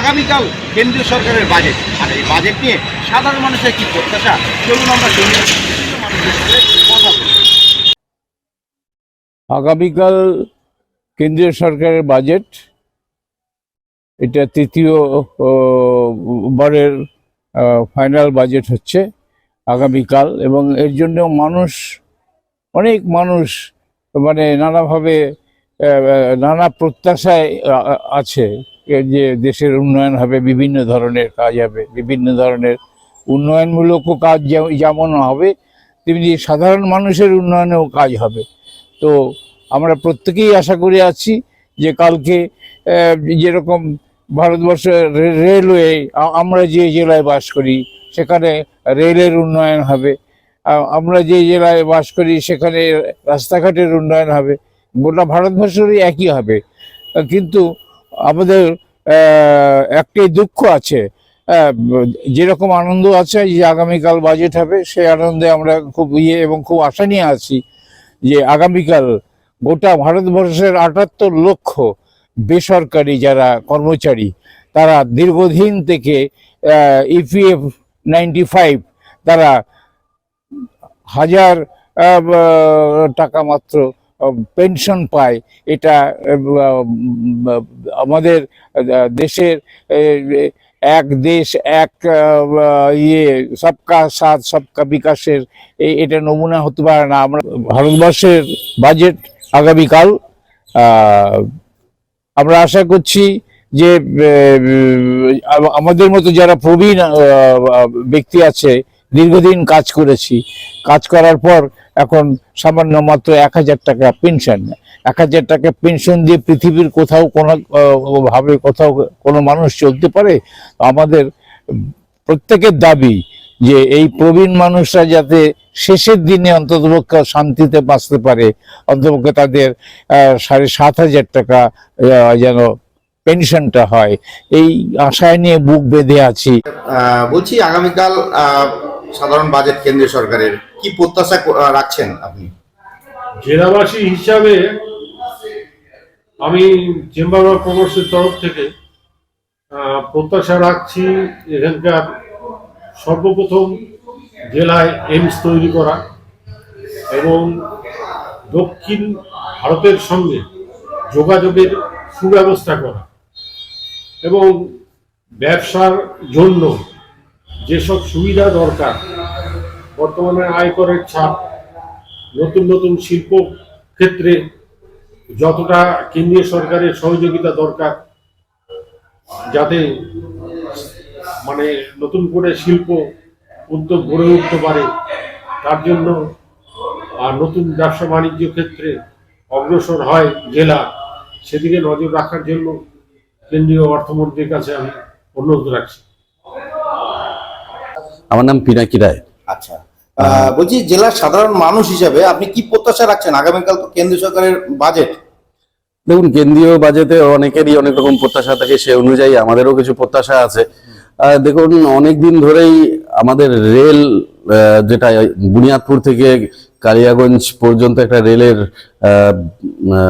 আগামীকাল কেন্দ্রীয় সরকারের বাজেট আর এই বাজেট নিয়ে সাধারণ মানুষের কি প্রত্যাশা? চলুন আমরা আগামীকাল কেন্দ্রীয় সরকারের বাজেট এটা তৃতীয় বারের ফাইনাল বাজেট হচ্ছে আগামীকাল এবং এর জন্য মানুষ, অনেক মানুষ মানে নানাভাবে নানা প্রত্যাশায় আছে। যে দেশের উন্নয়ন হবে, বিভিন্ন ধরনের কাজ হবে, বিভিন্ন ধরনের উন্নয়নমূলকও কাজ যেমন হবে, তেমনি সাধারণ মানুষের উন্নয়নেও কাজ হবে। তো আমরা প্রত্যেকেই আশা করে আছি যে কালকে যেরকম ভারতবর্ষের রে- রেলওয়ে আমরা যে জেলায় বাস করি, সেখানে রেলের উন্নয়ন হবে। আমরা যে জেলায় বাস করি, সেখানে রাস্তাঘাটের উন্নয়ন হবে। গোটা ভারতবর্ষেরই একই হবে। কিন্তু আমাদের একটি দুঃখ আছে। যেরকম আনন্দ আছে যে আগামীকাল বাজেট হবে, সেই আনন্দে আমরা খুব ইয়ে এবং খুব আশা নিয়ে আছি যে আগামীকাল গোটা ভারতবর্ষের আটাত্তর লক্ষ বেসরকারি যারা কর্মচারী, তারা দীর্ঘদিন থেকে ইপিএফ নাইনটি ফাইভ তারা হাজার টাকা মাত্র পেনশন পায়। এটা আমাদের দেশের এক দেশ, এক ইয়ে সবকা সাথ, সবকা বিকাশের এটা নমুনা হতে পারে না। আমরা ভারতবর্ষের বাজেট আগামীকাল আমরা আশা করছি যে আমাদের মতো যারা প্রবীণ ব্যক্তি আছে দীর্ঘদিন কাজ করেছি। কাজ করার পর এখন সামান্য মাত্র এক হাজার টাকা পেনশন এক হাজার টাকা পেনশন দিয়ে পৃথিবীর কোথাও কোনো ভাবে কোথাও কোনো মানুষ চলতে পারে? আমাদের প্রত্যেকের দাবি যে এই প্রবীণ মানুষরা যাতে শেষের দিনে অন্ততপক্ষে শান্তিতে বাঁচতে পারে, অন্ততপক্ষে তাদের সাড়ে সাত হাজার টাকা যেন পেনশনটা হয়। এই আশায় নিয়ে বুক বেঁধে আছি। বলছি আগামীকাল সাধারণ বাজেট কেন্দ্রীয় সরকারের কি প্রত্যাশা রাখছেন আপনি? জেলাবাসী হিসাবে আমি চেম্বার অফ কমার্সের তরফ থেকে প্রত্যাশা রাখছি এখানকার সর্বপ্রথম জেলায় এইমস তৈরি করা এবং দক্ষিণ ভারতের সঙ্গে যোগাযোগের সুব্যবস্থা করা এবং ব্যবসার জন্য যেসব সুবিধা দরকার, বর্তমানে আয়করের ছাপ, নতুন নতুন শিল্প ক্ষেত্রে যতটা কেন্দ্রীয় সরকারের সহযোগিতা দরকার, যাতে মানে নতুন করে শিল্প উদ্যোগ গড়ে উঠতে পারে, তার জন্য, আর নতুন ব্যবসা বাণিজ্য ক্ষেত্রে অগ্রসর হয় জেলা, সেদিকে নজর রাখার জন্য কেন্দ্রীয় অর্থমন্ত্রীর কাছে আমি অনুরোধ রাখছি। আমার নাম পিনাকি রায়। আচ্ছা। বলছি জেলার সাধারণ মানুষ হিসাবে আপনি কি প্রত্যাশা রাখছেন? আগামীকাল তো কেন্দ্রীয় সরকারের বাজেট। দেখুন কেন্দ্রীয় বাজেটে অনেকেরই অনেক রকম প্রত্যাশা থাকে সে অনুযায়ী আমাদেরও কিছু প্রত্যাশা আছে। দেখুন অনেক দিন ধরেই আমাদের রেল যেটা বুনিয়াদপুর থেকে কালিয়াগঞ্জ পর্যন্ত একটা রেলের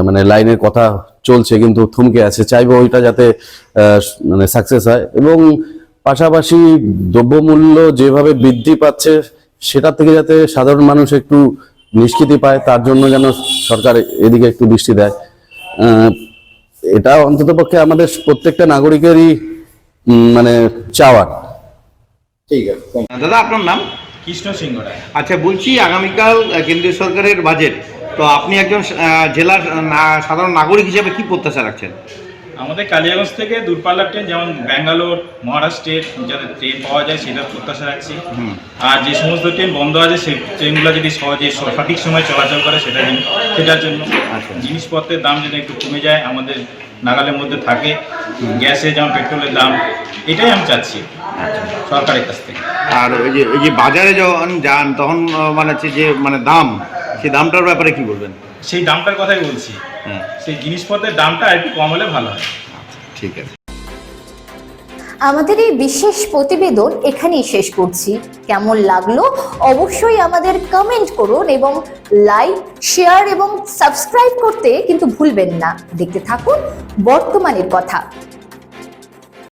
মানে লাইনের কথা চলছে কিন্তু থমকে আছে। চাইব ওইটা যাতে মানে সাকসেস হয়। এবং পাশাপাশি দ্রব্যমূল্য যেভাবে বৃদ্ধি পাচ্ছে সেটা থেকে যাতে সাধারণ মানুষ একটু নিষ্কৃতি পায় তার জন্য যেন সরকার এদিকে একটু দৃষ্টি দেয়। এটা অন্ততপক্ষে আমাদের প্রত্যেকটা নাগরিকেরই মানে চাওয়ার ঠিক আছে দাদা আপনার নাম? কৃষ্ণ সিংহ রায়। আচ্ছা বলছি আগামীকাল কেন্দ্রীয় সরকারের বাজেট। তো আপনি একজন জেলার সাধারণ নাগরিক হিসেবে কি প্রত্যাশা রাখছেন? আমাদের কালিয়াগঞ্জ থেকে দূরপাল্লার ট্রেন যেমন ব্যাঙ্গালোর মহারাষ্ট্রের যাতে ট্রেন পাওয়া যায় সেটার প্রত্যাশা রাখছি। আর যে সমস্ত ট্রেন বন্ধ আছে সেই ট্রেনগুলো যদি সহজে সঠিক সময় চলাচল করে সেটা সেটার জন্য আচ্ছা। জিনিসপত্রের দাম যেন একটু কমে যায় আমাদের নাগালের মধ্যে থাকে গ্যাসে যেমন পেট্রোলের দাম এটাই আমি চাচ্ছি সরকারের কাছ থেকে। আর ওই যে ওই যে বাজারে যখন যান তখন মানে হচ্ছে যে মানে দাম সেই দামটার ব্যাপারে কি বলবেন? সেই দামটার কথাই বলছি। সেই জিনিসপত্রের দামটা একটু কম হলে ভালো হয়। ঠিক আছে। আমাদের এই বিশেষ প্রতিবেদন এখানেই শেষ করছি। কেমন লাগল অবশ্যই আমাদের কমেন্ট করুন এবং লাইক শেয়ার এবং সাবস্ক্রাইব করতে কিন্তু ভুলবেন না। দেখতে থাকুন বর্তমানের কথা।